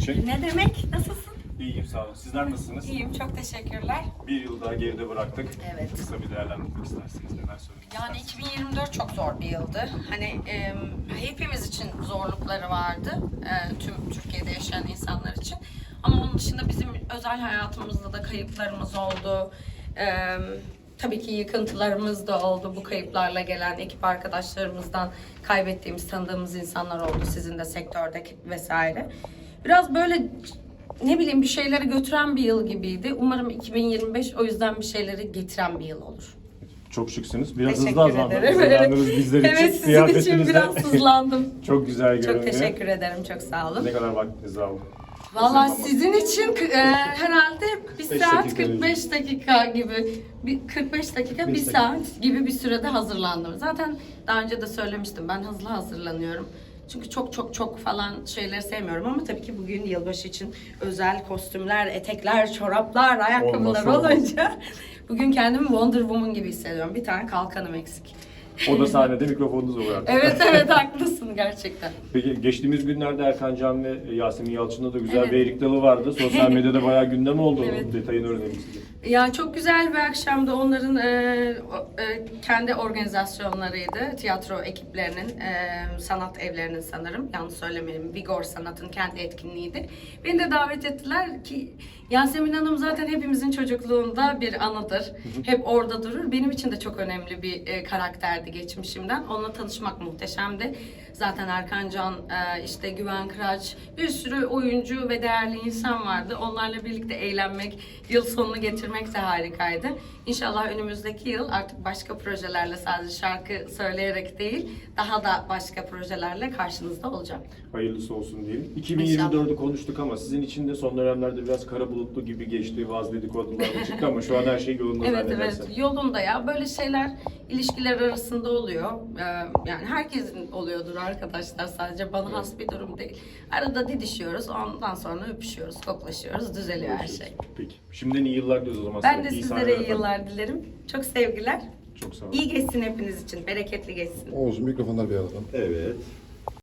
için. Ne demek? Nasılsın? İyiyim sağ olun. Sizler nasılsınız? İyiyim, çok teşekkürler. Bir yıl daha geride bıraktık. Evet. Kısa bir değerlendirmek isterseniz neler söylemek Yani istersiniz? 2024 çok zor bir yıldı. Hani e, hepimiz için zorlukları vardı. E, tüm Türkiye'de yaşayan insanlar için. Ama onun dışında bizim özel hayatımızda da kayıplarımız oldu. E, tabii ki yıkıntılarımız da oldu. Bu kayıplarla gelen ekip arkadaşlarımızdan kaybettiğimiz, tanıdığımız insanlar oldu. Sizin de sektördeki vesaire. Biraz böyle ne bileyim bir şeyleri götüren bir yıl gibiydi. Umarım 2025 o yüzden bir şeyleri getiren bir yıl olur. Çok şıksınız. Biraz Teşekkür hızlı. Hazırlandınız bizler için. Evet sizin için biraz hızlandım. çok güzel görünüyor. Çok teşekkür ederim, çok sağ olun. Ne kadar vaktiniz aldı? Valla sizin için e, herhalde 1 Beş saat dakika 45 dakika gibi, bir 45 dakika 1 Beş dakika. saat gibi bir sürede hazırlandım. Zaten daha önce de söylemiştim ben hızlı hazırlanıyorum. Çünkü çok çok çok falan şeyleri sevmiyorum ama tabii ki bugün yılbaşı için özel kostümler, etekler, çoraplar, ayakkabılar olmaz. olunca bugün kendimi Wonder Woman gibi hissediyorum. Bir tane kalkanım eksik. O da sahnede mikrofonunuz oluyor artık. Evet evet haklısın gerçekten. Peki geçtiğimiz günlerde Erkan Can ve Yasemin Yalçın'da da güzel Evet. bir erik dalı vardı. Sosyal medyada bayağı gündem oldu. Evet. Onun detayını öğrenelim size. Ya çok güzel bir akşamdı. Onların e, o- e, kendi organizasyonlarıydı. Tiyatro ekiplerinin, e, sanat evlerinin sanırım. Yanlış söylemeyeyim. Vigor Sanat'ın kendi etkinliğiydi. Beni de davet ettiler ki Yasemin Hanım zaten hepimizin çocukluğunda bir anıdır. Hep orada durur. Benim için de çok önemli bir e, karakterdi geçmişimden. Onunla tanışmak muhteşemdi. Zaten Erkan Can, e, işte Güven Kıraç, bir sürü oyuncu ve değerli insan vardı. Onlarla birlikte eğlenmek, yıl sonunu getirmek de harikaydı. İnşallah önümüzdeki yıl artık başka projelerle sadece şarkı söyleyerek değil, daha da başka projelerle karşınızda olacağım. Hayırlısı olsun diyelim. 2024'ü konuştuk ama sizin için de son dönemlerde biraz kara bulutlu gibi geçti. Bazı dedikodular çıktı ama şu an her şey yolunda Evet zannedersem. evet yolunda ya böyle şeyler ilişkiler arasında oluyor. Ee, yani herkesin oluyordur arkadaşlar sadece bana has bir durum değil. Arada didişiyoruz ondan sonra öpüşüyoruz, koklaşıyoruz, düzeliyor her şey. Peki. Şimdiden iyi yıllar diliyoruz o zaman. Ben de İyi sizlere sahneler iyi efendim. yıllar dilerim. Çok sevgiler. Çok sağ olun. İyi geçsin hepiniz için, bereketli geçsin. Oğuz mikrofonlar bir alalım. Evet.